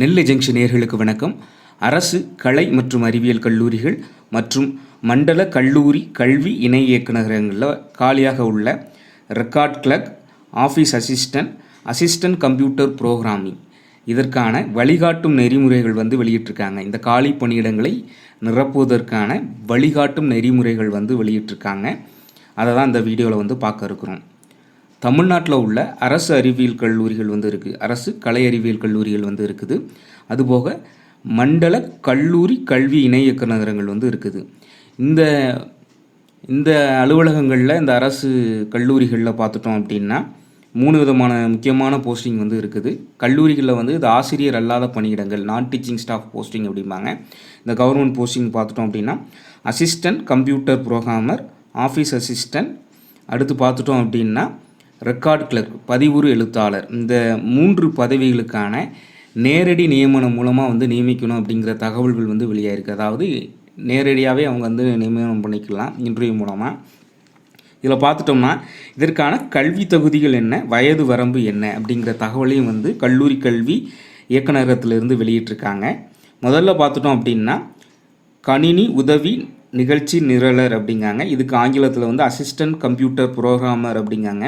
நெல்லை junction நேர்களுக்கு வணக்கம். அரசு கலை மற்றும் அறிவியல் கல்லூரிகள் மற்றும் மண்டல கல்லூரி கல்வி இணை இயக்குநரகங்களில் காலியாக உள்ள record clerk office assistant assistant computer programming இதற்கான வழிகாட்டும் நெறிமுறைகள் வந்து வெளியிட்டிருக்காங்க. இந்த காலி பணியிடங்களை நிரப்புவதற்கான வழிகாட்டும் நெறிமுறைகள் வந்து வெளியிட்டிருக்காங்க. அதை தான் இந்த வீடியோவில் வந்து பார்க்க இருக்கிறோம். தமிழ்நாட்டில் உள்ள அரசு அறிவியல் கல்லூரிகள் வந்து இருக்குது அரசு கலை அறிவியல் கல்லூரிகள் வந்து இருக்குது. அதுபோக மண்டல கல்லூரி கல்வி இணை இயக்குநரகங்கள் வந்து இருக்குது. இந்த இந்த அலுவலகங்களில் இந்த அரசு கல்லூரிகளில் பார்த்துட்டோம் அப்படின்னா மூணு விதமான முக்கியமான போஸ்டிங் வந்து இருக்குது. கல்லூரிகளில் வந்து இது ஆசிரியர் அல்லாத பணியிடங்கள் நான் டீச்சிங் ஸ்டாஃப் போஸ்டிங் அப்படிம்பாங்க. இந்த கவர்மெண்ட் போஸ்டிங் பார்த்துட்டோம் அப்படின்னா assistant computer programmer office assistant அடுத்து பார்த்துட்டோம் அப்படின்னா ரெக்கார்ட் கிளர்க் பதிவுறு எழுத்தாளர். இந்த மூன்று பதவிகளுக்கான நேரடி நியமனம் மூலமாக வந்து நியமிக்கணும் அப்படிங்கிற தகவல்கள் வந்து வெளியாயிருக்கு. அதாவது நேரடியாகவே அவங்க வந்து நியமனம் பண்ணிக்கலாம் இன்டர்வியூ மூலமாக இதில் பார்த்துட்டோம்னா இதற்கான கல்வி தகுதிகள் என்ன வயது வரம்பு என்ன அப்படிங்கிற தகவலையும் வந்து கல்லூரி கல்வி இயக்குநரகத்திலிருந்து வெளியிட்டிருக்காங்க. முதல்ல பார்த்துட்டோம் அப்படின்னா கணினி உதவி நிகழ்ச்சி நிரலர் அப்படிங்காங்க. இதுக்கு ஆங்கிலத்தில் வந்து அசிஸ்டன்ட் கம்ப்யூட்டர் ப்ரோக்ராமர் அப்படிங்காங்க.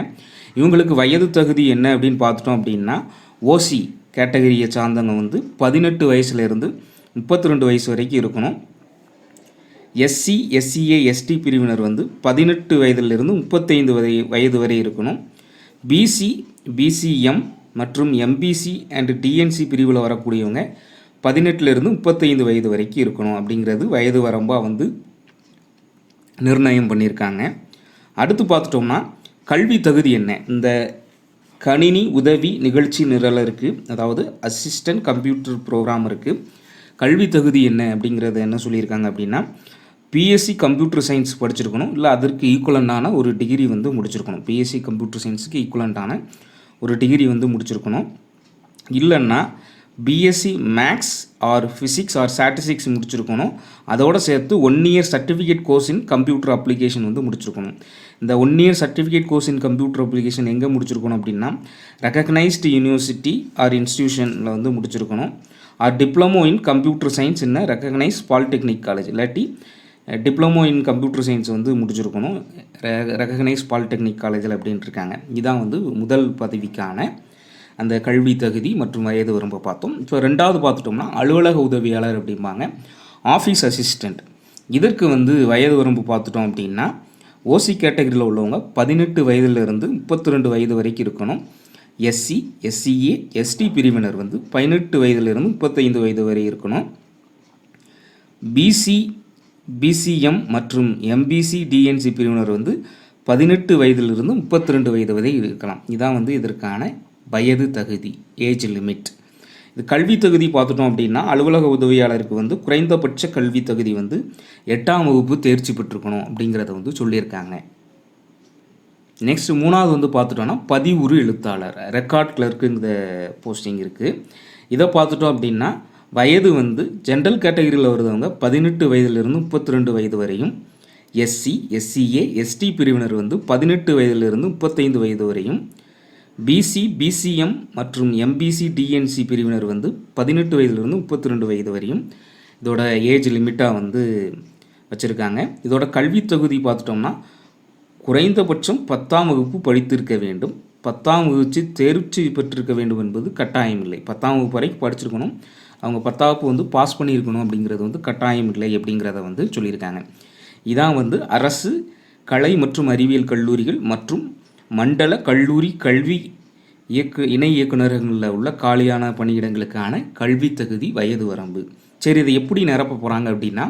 இவங்களுக்கு வயது தகுதி என்ன அப்படின்னு பார்த்துட்டோம் அப்படின்னா ஓசி கேட்டகரியை சார்ந்தவங்க வந்து பதினெட்டு வயசுலேருந்து முப்பத்தி ரெண்டு வயசு வரைக்கும் இருக்கணும். எஸ்சி எஸ்சிஏ எஸ்டி பிரிவினர் வந்து பதினெட்டு வயதிலிருந்து முப்பத்தைந்து வரை வயது வரை இருக்கணும். பிசி பிசிஎம் மற்றும் எம்பிசி அண்ட் டிஎன்சி பிரிவில் வரக்கூடியவங்க பதினெட்டுலேருந்து முப்பத்தைந்து வயது வரைக்கும் இருக்கணும் அப்படிங்கிறது வயது வரம்பாக வந்து நிர்ணயம் பண்ணியிருக்காங்க. அடுத்து பார்த்துட்டோம்னா கல்வி தகுதி என்ன? இந்த கணினி உதவி நிகழ்ச்சி நிரலருக்கு அதாவது அசிஸ்டன்ட் கம்ப்யூட்டர் ப்ரோக்ராமருக்கு கல்வி தகுதி என்ன அப்படிங்கிறத என்ன சொல்லியிருக்காங்க அப்படின்னா பிஎஸ்சி கம்ப்யூட்டர் சயின்ஸ் படிச்சிருக்கணும். இல்லை அதற்கு ஈக்குவலண்டான ஒரு டிகிரி வந்து முடிச்சிருக்கணும். பிஎஸ்சி கம்ப்யூட்டர் சயின்ஸுக்கு ஈக்குவலண்டான ஒரு டிகிரி வந்து முடிச்சிருக்கணும். இல்லைன்னா BSc maths or physics or statistics முடிச்சிருக்கணும். அதோடு சேர்த்து one year certificate course in computer application வந்து முடிச்சிருக்கணும். இந்த one year certificate course in computer application எங்கே முடிச்சிருக்கணும் அப்படின்னா ரெக்கக்னைஸ்டு யூனிவர்சிட்டி ஆர் இன்ஸ்டியூஷனில் வந்து முடிச்சிருக்கணும். Or diploma in computer science என்ன ரெக்கக்னைஸ் பாலிடெக்னிக் காலேஜ் இல்லாட்டி டிப்ளமோ இன் கம்ப்யூட்டர் சயின்ஸ் வந்து முடிச்சிருக்கணும். ரெக்கக்னைஸ் பாலிடெக்னிக் காலேஜில் அப்படின்ட்டு இருக்காங்க. இதுதான் வந்து முதல் பதவிக்கான அந்த கல்வி தகுதி மற்றும் வயது வரம்பை பார்த்தோம். இப்போ ரெண்டாவது பார்த்துட்டோம்னா அலுவலக உதவியாளர் அப்படிம்பாங்க. ஆஃபீஸ் அசிஸ்டண்ட் இதற்கு வந்து வயது வரம்பு பார்த்துட்டோம் அப்படின்னா ஓசி கேட்டகரியில் உள்ளவங்க பதினெட்டு வயதிலிருந்து முப்பத்தி ரெண்டு வயது வரைக்கும் இருக்கணும். எஸ்சி எஸ்சிஏ எஸ்டி பிரிவினர் வந்து பதினெட்டு வயதிலிருந்து முப்பத்தைந்து வயது வரை இருக்கணும். பிசி பிசிஎம் மற்றும் எம்பிசி டிஎன்சி பிரிவினர் வந்து பதினெட்டு வயதிலிருந்து முப்பத்தி ரெண்டு வயது வரை இருக்கலாம். இதான் வந்து இதற்கான வயது தகுதி ஏஜ் லிமிட் இது கல்வி தகுதி பார்த்துட்டோம் அப்படின்னா அலுவலக உதவியாளருக்கு வந்து குறைந்தபட்ச கல்வி தகுதி வந்து எட்டாம் வகுப்பு தேர்ச்சி பெற்றுக்கணும் அப்படிங்கிறத வந்து சொல்லியிருக்காங்க. நெக்ஸ்ட் மூணாவது வந்து பார்த்துட்டோன்னா பதிவுறு எழுத்தாளர் ரெக்கார்ட் கிளர்க்குங்கிற போஸ்டிங் இருக்குது இதை பார்த்துட்டோம் அப்படின்னா வயது வந்து ஜென்ரல் கேட்டகரியில் வருதவங்க பதினெட்டு வயதிலிருந்து முப்பத்தி ரெண்டு வயது வரையும் எஸ்சி எஸ்சிஏ எஸ்டி பிரிவினர் வந்து பதினெட்டு வயதிலிருந்து முப்பத்தைந்து வயது வரையும் பிசி பிசிஎம் மற்றும் எம்பிசி டிஎன்சி பிரிவினர் வந்து பதினெட்டு வயதுலேருந்து முப்பத்தி ரெண்டு வயது வரையும் இதோட ஏஜ் லிமிட்டாக வந்து வச்சுருக்காங்க. இதோட கல்வி தகுதி பார்த்துட்டோம்னா குறைந்தபட்சம் பத்தாம் வகுப்பு படித்திருக்க வேண்டும். பத்தாம் வகுப்பு தேர்ச்சி பெற்றிருக்க வேண்டும் என்பது கட்டாயம் இல்லை. பத்தாம் வகுப்பு வரைக்கும் படிச்சிருக்கணும். அவங்க பத்தாவப்பு வந்து பாஸ் பண்ணியிருக்கணும் அப்படிங்கிறது வந்து கட்டாயம் இல்லை அப்படிங்கிறத வந்து சொல்லியிருக்காங்க. இதான் வந்து அரசு கலை மற்றும் அறிவியல் கல்லூரிகள் மற்றும் மண்டல கல்லூரி கல்வி இயக்கு இணை இயக்குநர்களில் உள்ள காலியான பணியிடங்களுக்கான கல்வி தகுதி வயது வரம்பு. சரி இதை எப்படி நிரப்ப போகிறாங்க அப்படின்னா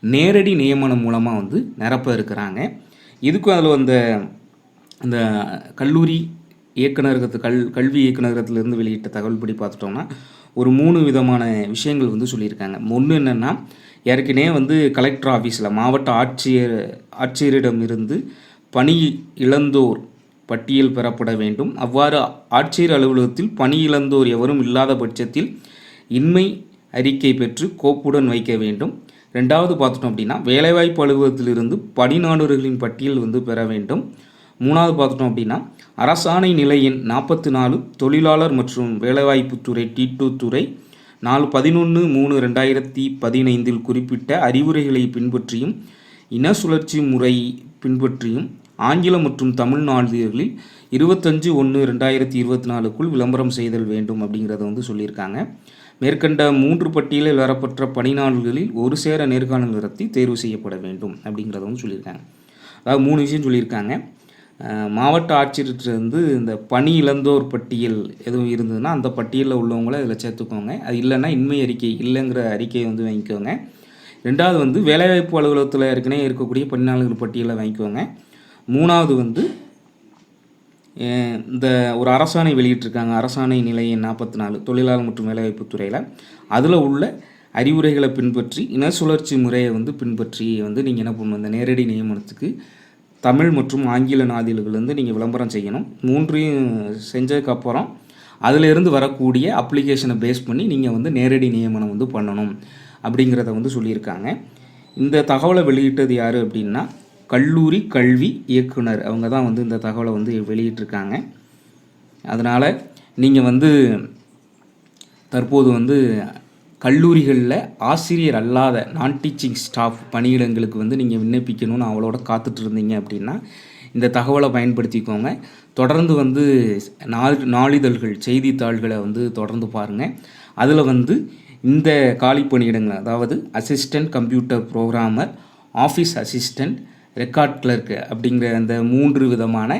நேரடி நியமனம் மூலமாக வந்து நிரப்ப இருக்கிறாங்க. இதுக்கும் அதில் அந்த அந்த கல்லூரி இயக்குநரகத்து கல் கல்வி இயக்குநரகத்திலிருந்து வெளியிட்ட தகவல்படி பார்த்துட்டோம்னா ஒரு மூணு விதமான விஷயங்கள் வந்து சொல்லியிருக்காங்க. ஒன்று என்னென்னா ஏற்கனவே வந்து கலெக்டர் ஆஃபீஸில் மாவட்ட ஆட்சியர் ஆட்சியரிடம் இருந்து பணி இழந்தோர் பட்டியல் பெறப்பட வேண்டும். அவ்வாறு ஆட்சியர் அலுவலகத்தில் பணி இழந்தோர் எவரும் இல்லாத பட்சத்தில் இன்மை அறிக்கை பெற்று கோப்புடன் வைக்க வேண்டும். ரெண்டாவது பார்த்துட்டோம் அப்படின்னா வேலைவாய்ப்பு அலுவலகத்திலிருந்து பணிநாடுகளின் பட்டியல் வந்து பெற வேண்டும். மூணாவது பார்த்துட்டோம் அப்படின்னா அரசாணை நிலை எண் நாற்பத்தி நாலு தொழிலாளர் மற்றும் வேலைவாய்ப்புத்துறை டி டூ துறை நாலு பதினொன்று மூணு ரெண்டாயிரத்தி பதினைந்தில் குறிப்பிட்ட அறிவுரைகளை பின்பற்றியும் இன சுழற்சி முறை பின்பற்றியும் ஆங்கிலம் மற்றும் தமிழ் நாளிதழ்களில் இருபத்தஞ்சு ஒன்று ரெண்டாயிரத்தி இருபத்தி நாலுக்குள் விளம்பரம் செய்தல் வேண்டும் அப்படிங்கிறத வந்து சொல்லியிருக்காங்க. மேற்கண்ட மூன்று பட்டியலில் வரப்பட்ட பணிநாள்களில் ஒரு சேர நேர்காணல் நடத்தி தேர்வு செய்யப்பட வேண்டும் அப்படிங்கிறத வந்து சொல்லியிருக்காங்க. அதாவது மூணு விஷயம் சொல்லியிருக்காங்க. மாவட்ட ஆட்சியர்கிட்ட வந்து இந்த பணி இழந்தோர் பட்டியல் எதுவும் இருந்ததுன்னா அந்த பட்டியலில் உள்ளவங்கள இதில் சேர்த்துக்கோங்க. அது இல்லைன்னா இன்மை அறிக்கை இல்லைங்கிற அறிக்கையை வந்து வாங்கிக்கோங்க. ரெண்டாவது வந்து வேலைவாய்ப்பு அலுவலகத்தில் ஏற்கனவே இருக்கக்கூடிய பணியாளர்கள் பட்டியலை வாங்கிக்கோங்க. மூணாவது வந்து இந்த ஒரு அரசாணை வெளியிட்டிருக்காங்க அரசாணை நிலை நாற்பத்தி நாலு தொழிலாளர் மற்றும் வேலைவாய்ப்பு துறையில். அதில் உள்ள அறிவுரைகளை பின்பற்றி இன சுழற்சி முறையை வந்து பின்பற்றி வந்து நீங்கள் என்ன பண்ணணும் இந்த நேரடி நியமனத்துக்கு தமிழ் மற்றும் ஆங்கில நாதில்கள் வந்து நீங்கள் விளம்பரம் செய்யணும். மூன்றையும் செஞ்சதுக்கப்புறம் அதிலிருந்து வரக்கூடிய அப்ளிகேஷனை பேஸ் பண்ணி நீங்கள் வந்து நேரடி நியமனம் வந்து பண்ணணும் அப்படிங்கிறத வந்து சொல்லியிருக்காங்க. இந்த தகவலை வெளியிட்டது யார் அப்படின்னா கல்லூரி கல்வி இயக்குனர். அவங்க தான் வந்து இந்த தகவலை வந்து வெளியிட்டிருக்காங்க. அதனால் நீங்கள் வந்து தற்போது வந்து கல்லூரிகளில் ஆசிரியர் அல்லாத நான் டீச்சிங் ஸ்டாஃப் பணியிடங்களுக்கு வந்து நீங்கள் விண்ணப்பிக்கணும்னு அவளோட காத்துட்டு இருந்தீங்க அப்படின்னா இந்த தகவலை பயன்படுத்திக்கோங்க. தொடர்ந்து வந்து நாள் நாளிதழ்கள் செய்தித்தாள்களை வந்து தொடர்ந்து பாருங்கள் அதில் வந்து இந்த காலி பணியிடங்கள் அதாவது assistant computer programmer office assistant record clerk அப்படிங்கிற அந்த மூன்று விதமான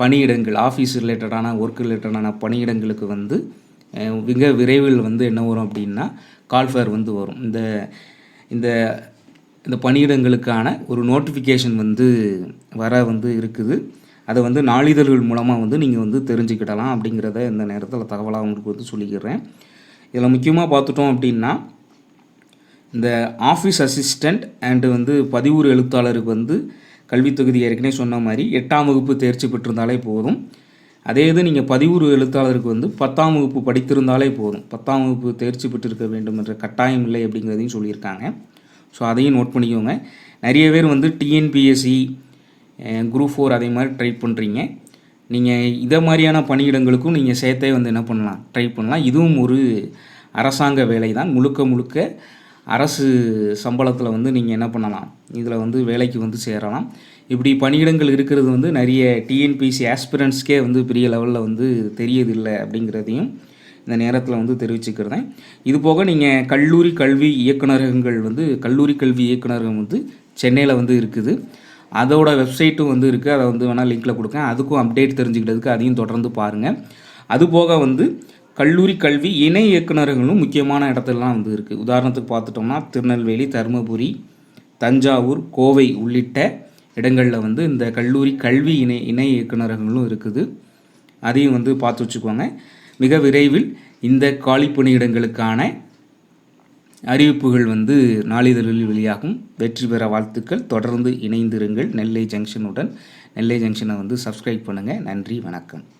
பணியிடங்கள் ஆஃபீஸ் ரிலேட்டடான ஒர்க் ரிலேட்டடான பணியிடங்களுக்கு வந்து மிக விரைவில் வந்து என்ன வரும் அப்படின்னா கால்ஃபேர் வந்து வரும். இந்த இந்த இந்த பணியிடங்களுக்கான ஒரு நோட்டிஃபிகேஷன் வந்து வர வந்து இருக்குது. அதை வந்து நாளிதழ்கள் மூலமாக வந்து நீங்கள் வந்து தெரிஞ்சுக்கிடலாம் அப்படிங்கிறத இந்த நேரத்தில் தகவலாக உங்களுக்கு வந்து சொல்லிக்கிறேன். இதில் முக்கியமாக பார்த்துட்டோம் அப்படின்னா இந்த ஆஃபீஸ் அசிஸ்டண்ட் அண்டு வந்து பதிவுறு எழுத்தாளருக்கு வந்து கல்வித் தொகுதி ஏற்கனவே சொன்ன மாதிரி எட்டாம் வகுப்பு தேர்ச்சி பெற்றிருந்தாலே போதும். அதே இது நீங்கள் பதிவுறு எழுத்தாளருக்கு வந்து பத்தாம் வகுப்பு படித்திருந்தாலே போதும். பத்தாம் வகுப்பு தேர்ச்சி பெற்றிருக்க வேண்டும் என்ற கட்டாயம் இல்லை அப்படிங்கிறதையும் சொல்லியிருக்காங்க. ஸோ அதையும் நோட் பண்ணிக்கோங்க. நிறைய பேர் வந்து டிஎன்பிஎஸ்சி குரூப் ஃபோர் அதே மாதிரி ட்ரை பண்ணுறீங்க நீங்கள் இதை மாதிரியான பணியிடங்களுக்கும் நீங்கள் சேர்த்தே வந்து என்ன பண்ணலாம்? ட்ரை பண்ணலாம். இதுவும் ஒரு அரசாங்க வேலை தான் முழுக்க முழுக்க அரசு சம்பளத்தில் வந்து நீங்கள் என்ன பண்ணலாம்? இதில் வந்து வேலைக்கு வந்து சேரலாம். இப்படி பணியிடங்கள் இருக்கிறது வந்து நிறைய டிஎன்பிசி ஆஸ்பிரண்ட்ஸ்க்கே வந்து பெரிய லெவலில் வந்து தெரியதில்லை அப்படிங்கிறதையும் இந்த நேரத்தில் வந்து தெரிவிச்சுக்கிறேன். இது போக நீங்கள் கல்லூரி கல்வி இயக்குநரகங்கள் வந்து கல்லூரி கல்வி இயக்குநரகம் வந்து சென்னையில் வந்து இருக்குது. அதோட வெப்சைட்டும் வந்து இருக்குது அதை வந்து வேணால் லிங்க்கில் கொடுக்கேன் அதுக்கும் அப்டேட் தெரிஞ்சுக்கிட்டதுக்கு அதையும் தொடர்ந்து பாருங்கள் அது போக வந்து கல்லூரி கல்வி இணை இயக்குனரகங்களும் முக்கியமான இடத்துலலாம் வந்து இருக்குது உதாரணத்துக்கு பார்த்துட்டோம்னா திருநெல்வேலி தருமபுரி தஞ்சாவூர் கோவை உள்ளிட்ட இடங்களில் வந்து இந்த கல்லூரி கல்வி இணை இணை இயக்குனரகங்களும் இருக்குது. அதையும் வந்து பார்த்து வச்சுக்கோங்க. மிக விரைவில் இந்த காலி பணியிடங்களுக்கான அறிவிப்புகள் வந்து நாளிதழில் வெளியாகும். வெற்றி பெற வாழ்த்துக்கள். தொடர்ந்து இணைந்திருங்கள். நெல்லை ஜங்ஷனுடன். நெல்லை ஜங்ஷனை வந்து சப்ஸ்கிரைப் பண்ணுங்கள் நன்றி. வணக்கம்.